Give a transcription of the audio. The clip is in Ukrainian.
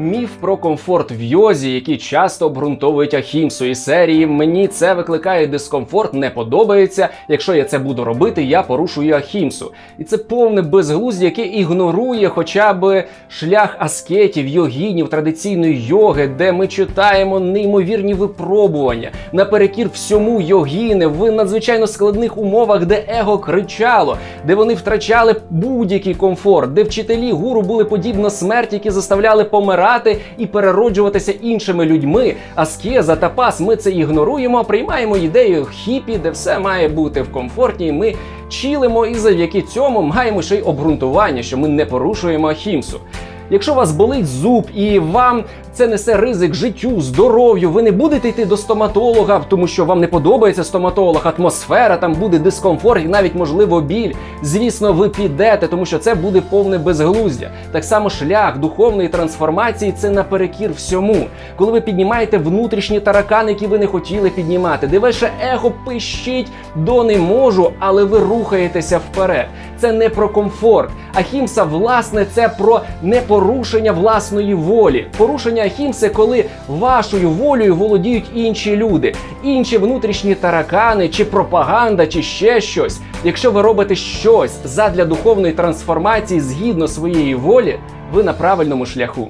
Міф про комфорт в йозі, який часто обґрунтовують ахімсу із серії Мені це викликає дискомфорт, не подобається. Якщо я це буду робити, я порушую ахімсу. І це повне безглуздя, яке ігнорує хоча б шлях аскетів, йогінів, традиційної йоги, де ми читаємо неймовірні випробування наперекір всьому йогіни в надзвичайно складних умовах, де его кричало, де вони втрачали будь-який комфорт, де вчителі гуру були подібно смерті, які заставляли помирати і перероджуватися іншими людьми. Аскеза та пас ми це ігноруємо, приймаємо ідею хіпі, де все має бути в комфорті. Ми чілимо і завдяки цьому маємо ще й обґрунтування, що ми не порушуємо ахімсу. Якщо у вас болить зуб і вам це несе ризик життю, здоров'ю, ви не будете йти до стоматолога, тому що вам не подобається стоматолог, атмосфера, там буде дискомфорт і навіть можливо біль. Звісно, ви підете, тому що це буде повне безглуздя. Так само шлях духовної трансформації це наперекір всьому. Коли ви піднімаєте внутрішні таракани, які ви не хотіли піднімати, де ваше ехо пищить до не можу, але ви рухаєтеся вперед. Це не про комфорт. Ахімса, власне, це про непорушення власної волі. Порушення ахімси, коли вашою волею володіють інші люди, інші внутрішні таракани, чи пропаганда, чи ще щось. Якщо ви робите щось задля духовної трансформації згідно своєї волі, ви на правильному шляху.